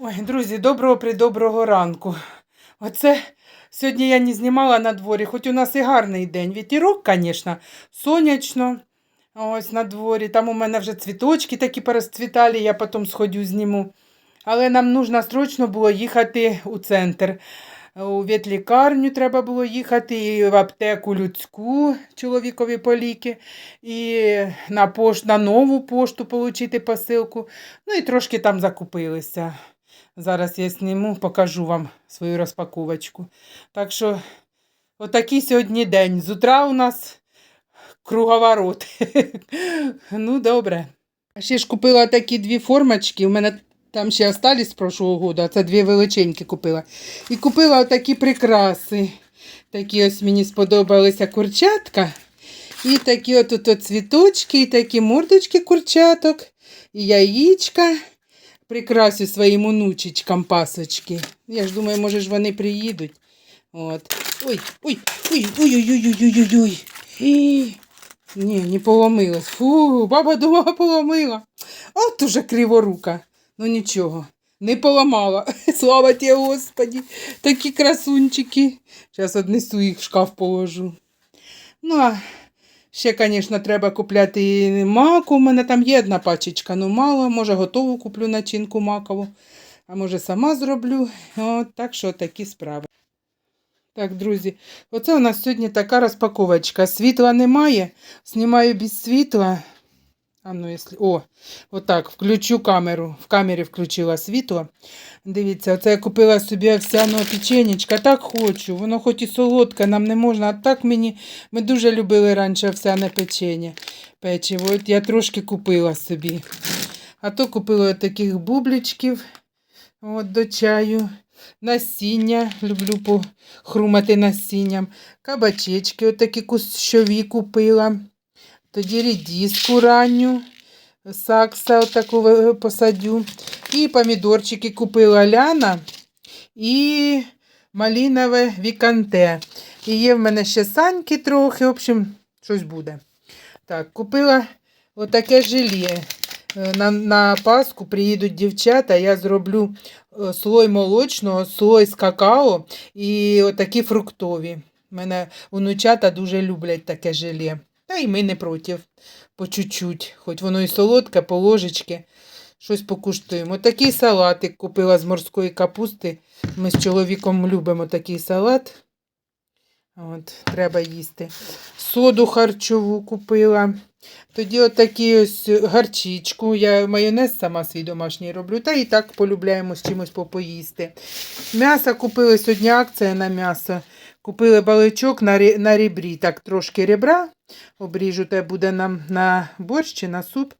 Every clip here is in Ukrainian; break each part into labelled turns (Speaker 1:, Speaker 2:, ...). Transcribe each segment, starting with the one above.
Speaker 1: Ой, друзі, доброго придоброго ранку. Оце сьогодні я не знімала на дворі, хоч у нас і гарний день. Вітірок, звісно, сонячно. Ось на дворі. Там у мене вже цвіточки такі порозцвітали, я потім сходю зніму. Але нам нужно срочно було їхати у центр. У ветлікарню треба було їхати, і в аптеку людську чоловікові по ліки, і на, пош... на нову пошту отримати посилку. Ну і трошки там закупилися. Зараз я зніму, покажу вам свою розпаковочку. Так що, отакий сьогодні день. З утра у нас круговорот. ну, добре. Ще ж купила такі дві формочки. У мене там ще остались з прошлого года. Це дві величенькі купила. І купила такі прикраси. Такі ось мені сподобалися курчатка. І такі от цвіточки, і такі мордочки курчаток, і яєчка прикрасю своїм онучечкам пасочки. Я ж думаю, може ж вони приїдуть. От. Ой, ой, ой, ой-ой-ой-ой-ой-ой. Ні, не поломилась. Фу, баба думала, поломила. От уже криворука. Ну нічого, не поламала. Слава тебе, Господі. Такі красунчики. Зараз однесу їх в шкаф положу. Ну, а Ще, звісно, треба купляти маку. У мене там є одна пачечка, ну мало. Може, готову куплю начинку макову, а може сама зроблю. От, так що такі справи. Так, друзі, оце у нас сьогодні така розпаковочка. Світла немає. Знімаю без світла. А ну, якщо... О, отак, включу камеру. В камері включила світло. Дивіться, оце я купила собі овсяного печенечка. Так хочу. Воно хоч і солодке, нам не можна. А так мені ми дуже любили раніше овсяне печення. Печиво. От я трошки купила собі. А то купила таких бубличків от, до чаю. Насіння, люблю похрумати насінням. Кабачечки, отакі кущові купила. Тоді рідіску ранню, сакса отаку посадю. І помідорчики купила Ляна і малінове віканте. І є в мене ще саньки трохи, в общем, щось буде. Так, купила отаке желе. Е, На, на Пасху приїдуть дівчата, я зроблю е, слой молочного, слой з какао і отакі фруктові. Мене онучата дуже люблять таке желе. Та й ми не проти. По чуть-чуть. Хоч воно і солодке, по ложечки. Щось покуштуємо. Такий салатик купила з морської капусти. Ми з чоловіком любимо такий салат. От, треба їсти. Соду харчову купила. Тоді отакі ось гарчичку. Я майонез сама свій домашній роблю. Та і так полюбляємо з чимось попоїсти. М'ясо купили сьогодні акція на м'ясо. Купили баличок на, рі- на ребрі. Так, трошки ребра. Обріжу, те буде нам на борщ чи на суп.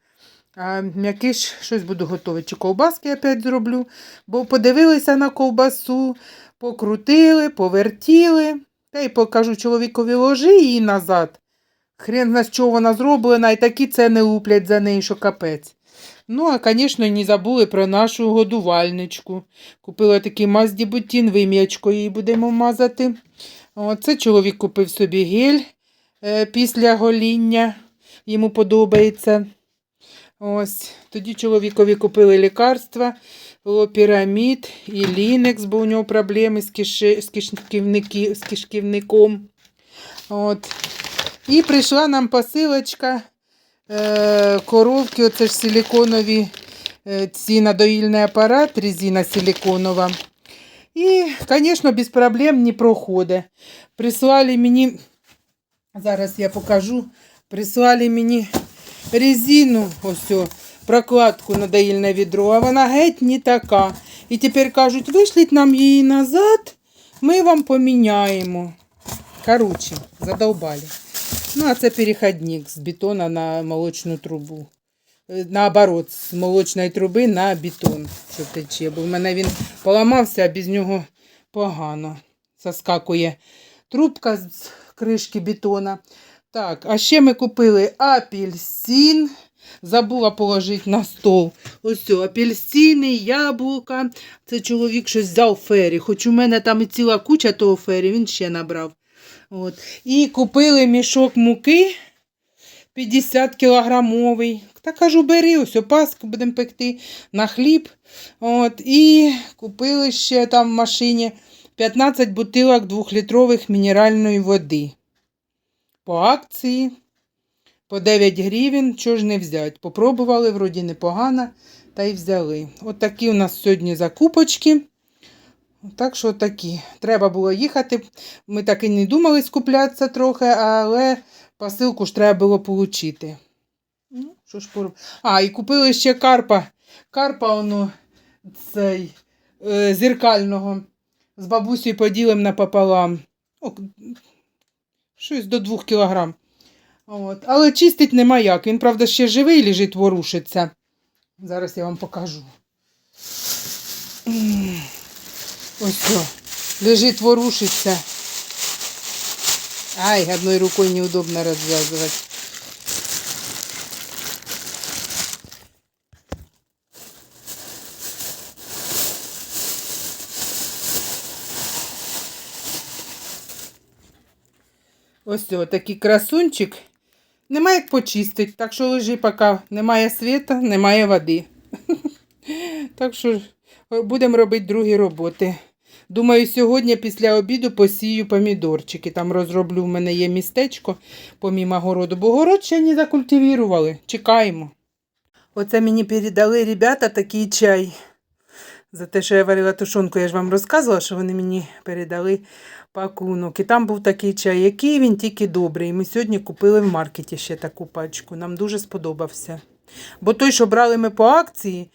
Speaker 1: А м'який ж щось буду готувати. Чи ковбаски опять зроблю. Бо подивилися на ковбасу, покрутили, повертіли. Та й покажу чоловікові ложи її назад. Хрен знає, з чого вона зроблена, і такі ціни луплять за неї, що капець. Ну, а, звісно, не забули про нашу годувальничку. Купила такий мазді бутін, вим'ячко її будемо мазати. Оце чоловік купив собі гель після гоління. Йому подобається. Ось. Тоді чоловікові купили лікарства, лопірамід і лінекс, бо у нього проблеми з, киши, з, кишківники, з кишківником. От. І прийшла нам посилочка е, коровки, оце ж силіконові е, ці надоїльний апарат, резина силіконова. І, звісно, без проблем не проходить. Прислали мені, зараз я покажу, прислали мені резину, ось прокладку на доїльне відро, а вона геть не така. І тепер кажуть, вишліть нам її назад, ми вам поміняємо. Короче, задовбали. Ну, а це переходник з бетона на молочну трубу. Е, Наоборот, з молочної труби на бетон, що тече. Бо в мене він поламався, а без нього погано. Заскакує трубка з кришки бетона. Так, а ще ми купили апельсин. Забула положити на стол. Ось апельсини, яблука. Це чоловік щось взяв фері. Хоч у мене там і ціла куча того фері, він ще набрав. От. І купили мішок муки 50 кілограмовий. Та кажу, бери, ось опаску будемо пекти на хліб. От, і купили ще там в машині 15 бутилок 2-літрових мінеральної води. По акції по 9 гривень, чого ж не взяти. Попробували, вроді непогано, та й взяли. От у нас сьогодні закупочки. Так що такі. Треба було їхати. Ми так і не думали скуплятися трохи, але посилку ж треба було отримати. Ну, що ж пороб... А, і купили ще карпа. Карпа воно цей е, зеркального. З бабусею поділимо напополам. О, щось до 2 кілограм. От. Але чистить нема як. Він, правда, ще живий лежить, ворушиться. Зараз я вам покажу. Ось що. Лежить, ворушиться. Ай, одной рукой неудобно развязывать. Ось цього такий красунчик. Нема як почистити, так що лежи поки немає світа, немає води. Так що будемо робити другі роботи. Думаю, сьогодні після обіду посію помідорчики. Там розроблю, в мене є містечко помімо городу, бо город ще не закультивірували. Чекаємо. Оце мені передали ребята такий чай. За те, що я варила тушонку, я ж вам розказувала, що вони мені передали пакунок. І там був такий чай, який він тільки добрий. Ми сьогодні купили в маркеті ще таку пачку. Нам дуже сподобався. Бо той, що брали ми по акції,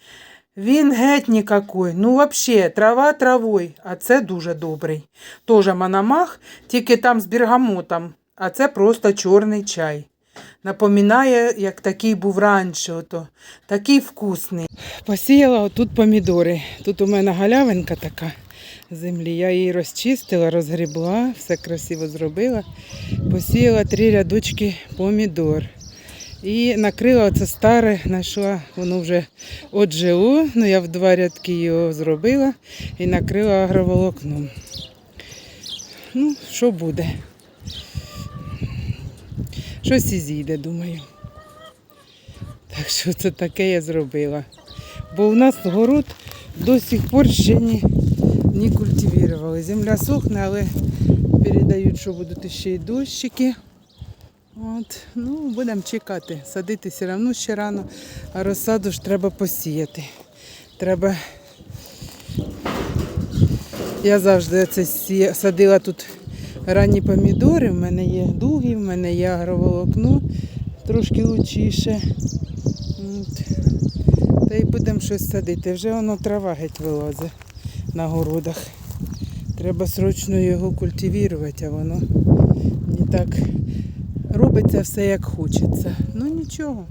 Speaker 1: він геть нікакой. Ну, взагалі, трава травою, а це дуже добрий. Тоже манамах, тільки там з бергамотом, а це просто чорний чай. Напоминає, як такий був раніше, ото, такий вкусний. Посіяла отут помідори. Тут у мене галявинка така землі. Я її розчистила, розгрібла, все красиво зробила. Посіяла три рядочки помідор. І накрила оце старе, знайшла, воно вже отжило, ну я в два рядки його зробила і накрила агроволокном. Ну, що буде? Щось і зійде, думаю. Так що це таке я зробила. Бо у нас город до сих пор ще не, не культивували. Земля сохне, але передають, що будуть ще й дощики. От, ну, будемо чекати. Садити все одно ще рано, а розсаду ж треба посіяти. Треба. Я завжди це садила тут ранні помідори, в мене є дуги, в мене є агроволокно, трошки лучіше. Та й будемо щось садити. Вже воно трава геть вилазить на городах. Треба срочно його культивувати, а воно не так робиться все як хочеться. Ну нічого.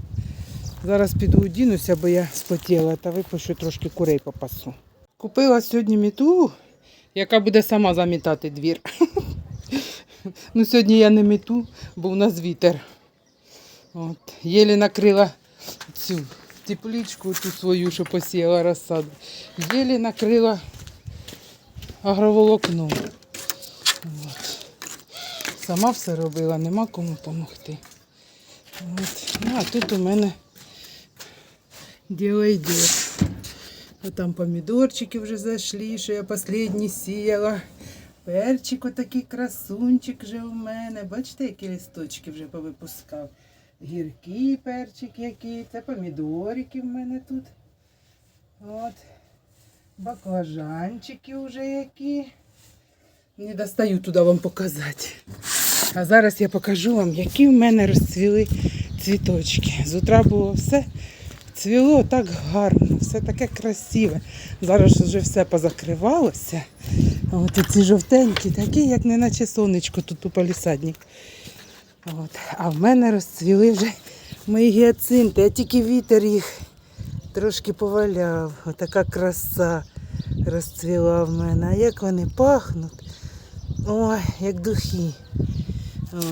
Speaker 1: Зараз піду одінуся, бо я спотіла та випущу трошки курей попасу. Купила сьогодні міту, яка буде сама замітати двір. Ну, сьогодні я не міту, бо у нас вітер. От. Єлі накрила цю теплічку, ту свою, що посіяла розсаду. Єлі накрила агроволокно. От. Сама все робила, нема кому допомогти. От. Ну, а тут у мене діло йде. От там помідорчики вже зайшли, що я останні сіяла. Перчик отакий красунчик вже у мене. Бачите, які листочки вже повипускав. Гіркий перчик який. Це помідорики в мене тут. От. Баклажанчики вже які. Не достаю туди вам показати. А зараз я покажу вам, які в мене розцвіли цвіточки. З утра було все цвіло так гарно, все таке красиве. Зараз вже все позакривалося. От ці жовтенькі, такі, як не наче сонечко тут у палісадник. От. А в мене розцвіли вже мої гіацинти, а тільки вітер їх трошки поваляв. Отака краса розцвіла в мене. А як вони пахнуть? Ой, як духи.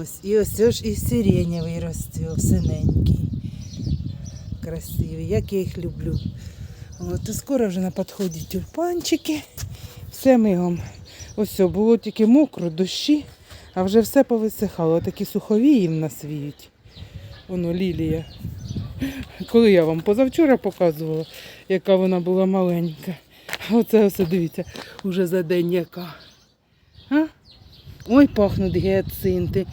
Speaker 1: Ось. І ось ж і сиренєвий розцвів, синенький. Красивий, як я їх люблю. От, і скоро вже на підході тюльпанчики. Все мигом. Ось було тільки мокро, дощі, а вже все повисихало. Такі суховії в нас віють. Воно лілія. Коли я вам позавчора показувала, яка вона була маленька. Оце все дивіться, уже за день яка. А? Ой, пахнуть гіацинти.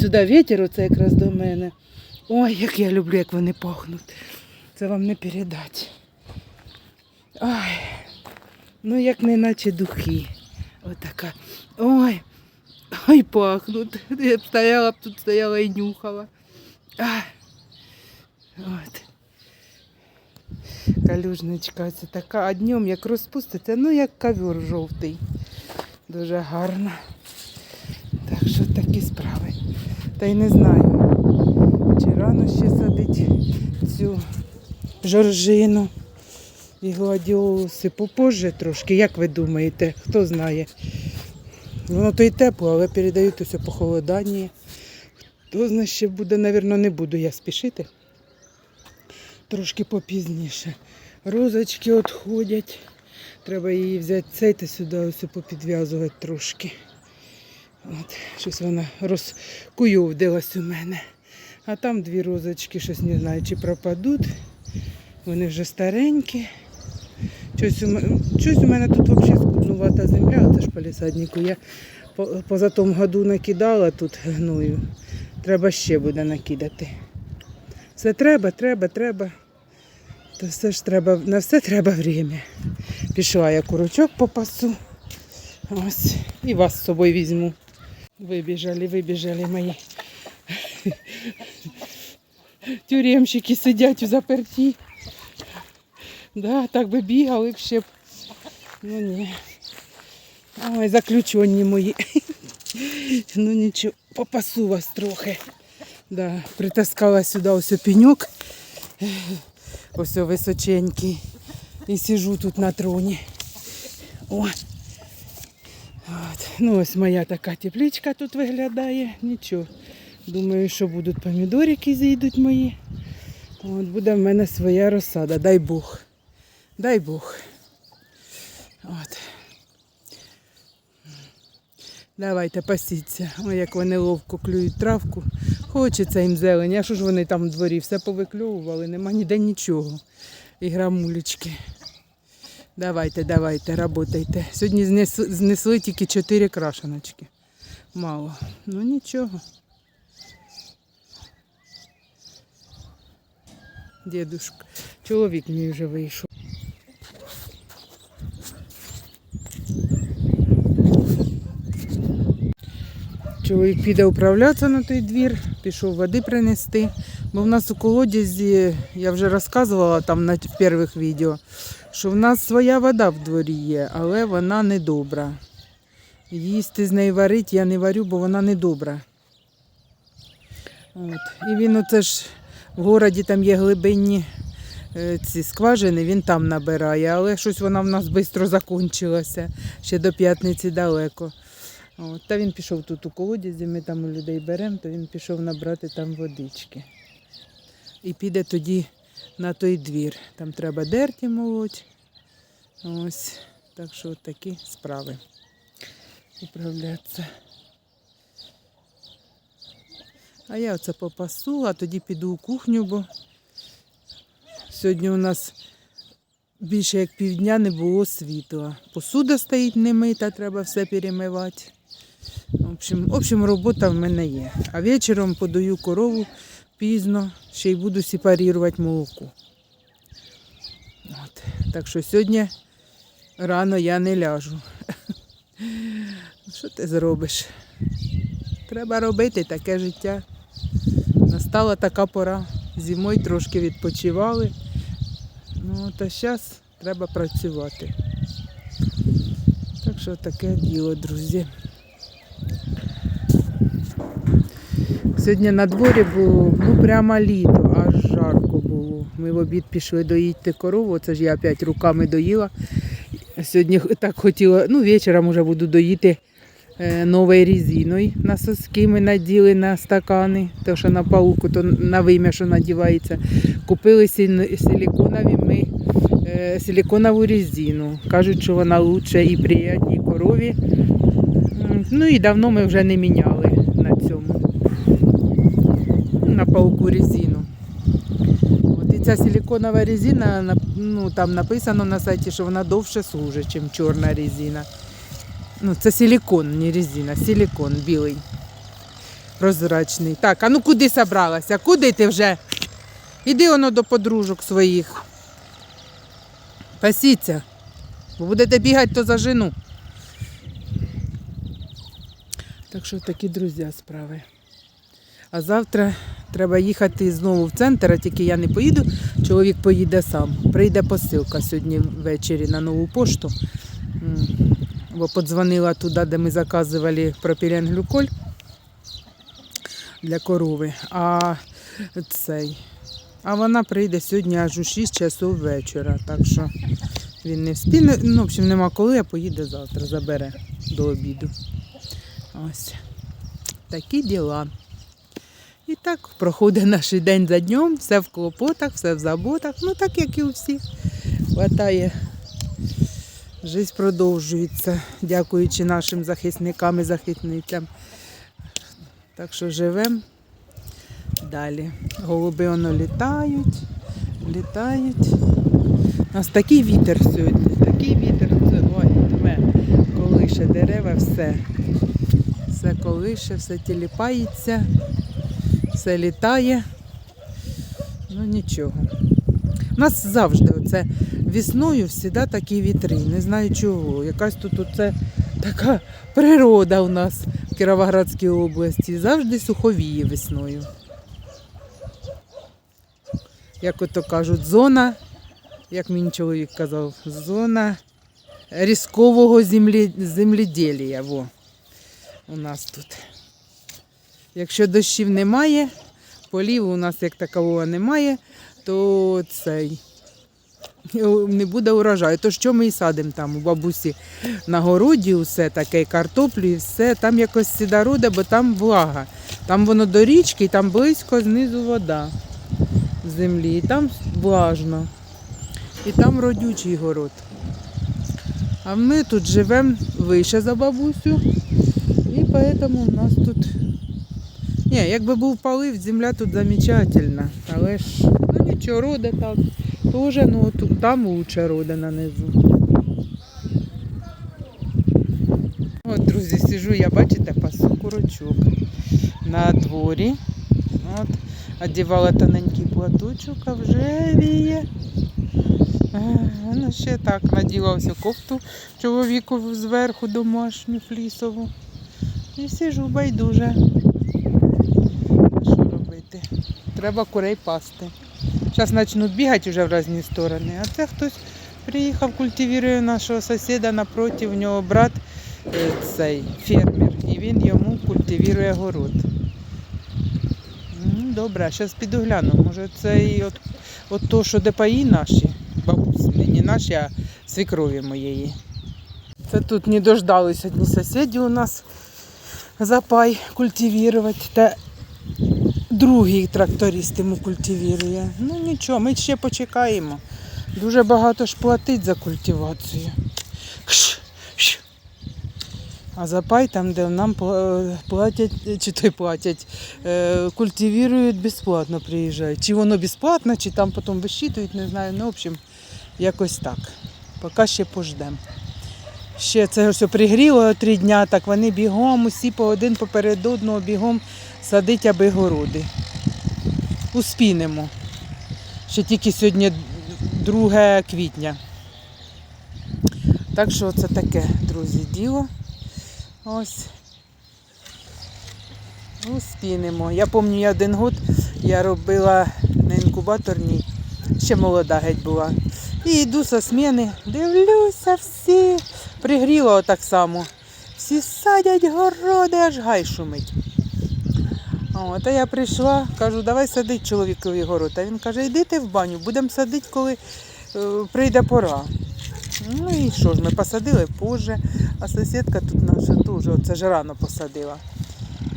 Speaker 1: Сюди вітер, оце якраз до мене. Ой, як я люблю, як вони пахнуть. Це вам не передати. Ой, ну як не наче духи. Отака. Ой, ой, пахнуть. Я б стояла б тут стояла і нюхала. От. Калюжничка це така, а днем як розпуститься, ну як ковер жовтий. Дуже гарно. Так що такі справи. Та й не знаю, чи ще садить цю жоржину і гладіолуси. Попозже трошки, як ви думаєте, хто знає. Воно то й тепло, але передають усе похолодання. Хто знає, ще буде, напевно, не буду я спішити. Трошки попізніше. Розочки відходять. Треба її взяти цей та сюди ось попідв'язувати трошки. От, щось вона розкуйовдилась у мене. А там дві розочки, щось не знаю, чи пропадуть. Вони вже старенькі. Щось у мене, тут взагалі скуднувата земля, це ж палісаднику. Я поза тому году накидала тут гною. Треба ще буде накидати. Все треба, треба, треба. То все ж треба, на все треба время. Пішла я курочок попасу. Ось. І вас з собою візьму. Вибіжали, вибіжали мої. Тюремщики сидять у заперті. Да, так би бігали б ще. б. Ну ні. Ой, заключені мої. Ну нічого, попасу вас трохи. Да, притаскала сюди ось пеньок. Ось височенький. І сижу тут на троні. О. От. Ну, ось моя така тепличка тут виглядає. Нічого. Думаю, що будуть помідорики зійдуть мої. От буде в мене своя розсада. Дай Бог. Дай Бог. От. Давайте пасіться. Ой, як вони ловко клюють травку. Хочеться їм зелень. А що ж вони там в дворі все повикльовували, нема ніде нічого. І грамулечки. Давайте, давайте, работайте. Сьогодні знесли, знесли тільки чотири крашеночки. Мало. Ну нічого. Дідушка. Чоловік мій вже вийшов. Чоловік піде управлятися на той двір, пішов води принести. Бо в нас у колодязі, я вже розказувала там на перших відео, що в нас своя вода в дворі є, але вона не добра. Їсти з неї варити я не варю, бо вона не добра. От. І він оце ж в городі там є глибинні е, ці скважини, він там набирає, але щось вона в нас швидко закінчилася. Ще до п'ятниці далеко. От, та він пішов тут у колодязі, ми там у людей беремо, то він пішов набрати там водички. І піде тоді на той двір. Там треба дерті молоть. Ось. Так що такі справи. Управлятися. А я оце попасу, а тоді піду у кухню, бо сьогодні у нас більше як півдня не було світла. Посуда стоїть немита, треба все перемивати. В общем, в общем, робота в мене є. А вечором подаю корову пізно, ще й буду сепарувати молоко. От. Так що сьогодні рано я не ляжу. Що ти зробиш? Треба робити таке життя. Настала така пора. Зимою трошки відпочивали. Ну, та зараз треба працювати. Так що таке діло, друзі. Сьогодні на дворі було ну, прямо літо, аж жарко було. Ми в обід пішли доїти корову, це ж я опять руками доїла. Сьогодні так хотіла, ну вечором вже буду доїти новою різиною на соски ми наділи на стакани, то що на пауку, то на вим'я, що надівається. Купили силіконові ми е, силіконову резину. Кажуть, що вона лучше і приятній корові. Ну і давно ми вже не міняли на цьому. На пауку резину. ця силиконова резина, ну, там написано на сайті, що вона довше служить, ніж чорна резина. Ну, це силикон, не резина, силикон білий. Прозрачний. Так, а ну куди собралася? Куди ти вже? Іди воно до подружок своїх. Пасіться. Бо будете бігати, то зажену. Так що такі друзі справи. А завтра треба їхати знову в центр, а тільки я не поїду, чоловік поїде сам. Прийде посилка сьогодні ввечері на нову пошту. Бо подзвонила туди, де ми заказували пропіленглюколь для корови. А цей. А вона прийде сьогодні аж у 6 часов вечора. Так що він не встигне. Ну, в общем, нема коли, а поїде завтра, забере до обіду. Ось. Такі діла. І так проходить наш день за днем, все в клопотах, все в заботах, ну так як і у всіх. Хватає. Життя продовжується, дякуючи нашим захисникам і захисницям. Так що живемо далі. Голуби воно літають, літають. У нас такий вітер сьогодні, такий вітер, ой, тьме, колише дерева, все. Все колише, все тіліпається, все літає. Ну нічого. У нас завжди оце весною завжди такі вітри. Не знаю чого. Якась тут оце така природа у нас в Кіровоградській області. Завжди суховіє весною. Як ото кажуть, зона, як мені чоловік казав, зона різкового землі, земледілля. Во, у нас тут. Якщо дощів немає, полів у нас як такового немає, то цей не буде урожаю. То що ми і садимо там у бабусі на городі, усе таке, і картоплю, і все. Там якось сідорода, бо там влага. Там воно до річки, і там близько знизу вода в землі. І там влажно. І там родючий город. А ми тут живемо вище за бабусю. І тому у нас тут. Ні, якби був полив, земля тут замечательна. Але ж ну нічого, роде так. Тоже, ну тут там лучше роде на низу. От, друзі, сижу, я бачите, пасу курочок на дворі. От, одягала тоненький платочок, а вже віє. Е, Ну, ще так, наділа ось кофту чоловіку зверху домашню флісову. І сижу байдуже. Що робити? Треба курей пасти. Зараз почнуть бігати вже в різні сторони. А це хтось приїхав, культивує нашого сусіда напроти, в нього брат е, цей фермер, і він йому культивує город. М, Добре, зараз піду гляну. Може це і от, от то, що де паї наші, бабусі, не наші, а свекрові моєї. Це тут не дождались одні сусіді у нас запай культивувати. Другий тракторист йому культивує. Ну нічого, ми ще почекаємо. Дуже багато ж платить за культивацію. А запай там, де нам платять, чи то платять, е, культивують безплатно приїжджають. Чи воно безплатно, чи там потім висчитують, не знаю. Ну, в общем, якось так. Поки ще пождемо. Ще це все пригріло три дня, так вони бігом, усі по один поперед одного бігом садить аби городи. Успінемо. Ще тільки сьогодні 2 квітня. Так що це таке, друзі, діло. Ось. Успінемо. Я пам'ятаю, я один год я робила на інкубаторній, ще молода геть була. І йду со зміни, дивлюся всі. Пригріло так само. Всі садять городи, аж гай шумить. От, а я прийшла, кажу, давай садить чоловікові город. А він каже, йди в баню, будемо садити, коли е, прийде пора. Ну і що ж, ми посадили позже, а сусідка тут наша теж, оце ж рано посадила.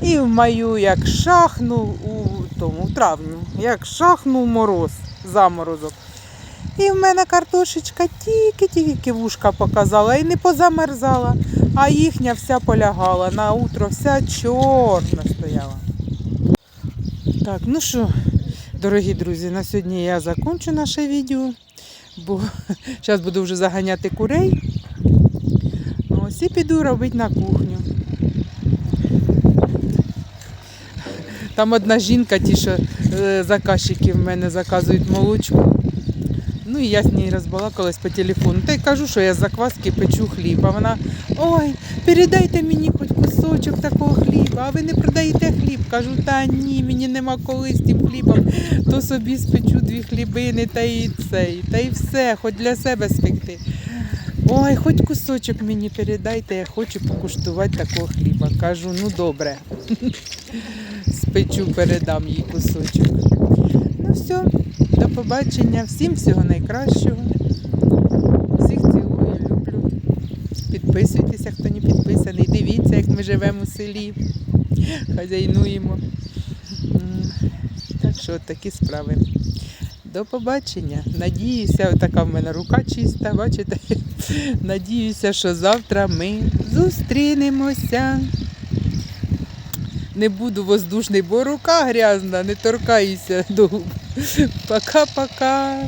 Speaker 1: І в маю, як шахнув у тому, у травню, як шахнув мороз, заморозок. І в мене картошечка тільки-тільки вушка показала і не позамерзала, а їхня вся полягала. На утро вся чорна стояла. Так, ну що, Дорогі друзі, на сьогодні я закончу наше відео, бо зараз буду вже заганяти курей. Ось і піду робити на кухню. Там одна жінка, ті, що е, заказчики в мене заказують молочко. Ну і я з нею розбалакалась по телефону. Та й кажу, що я з закваски печу хліб. А вона, ой, передайте мені хоч кусочок такого хліба, а ви не продаєте хліб. Кажу, та ні, мені нема коли з тим хлібом, то собі спечу дві хлібини та і цей, та й все, хоч для себе спекти. Ой, хоч кусочок мені передайте, я хочу покуштувати такого хліба. Кажу, ну добре. Спечу, передам їй кусочок. Ну все, до побачення. Всім всього найкращого. Всіх цілую, люблю. Підписуйтеся, хто не підписаний. Дивіться, як ми живемо у селі. Хазяйнуємо. Так що такі справи. До побачення. Надіюся, така в мене рука чиста, бачите? Надіюся, що завтра ми зустрінемося. Не буду воздушний, бо рука грязна, не торкаюся до губ. Пока-пока.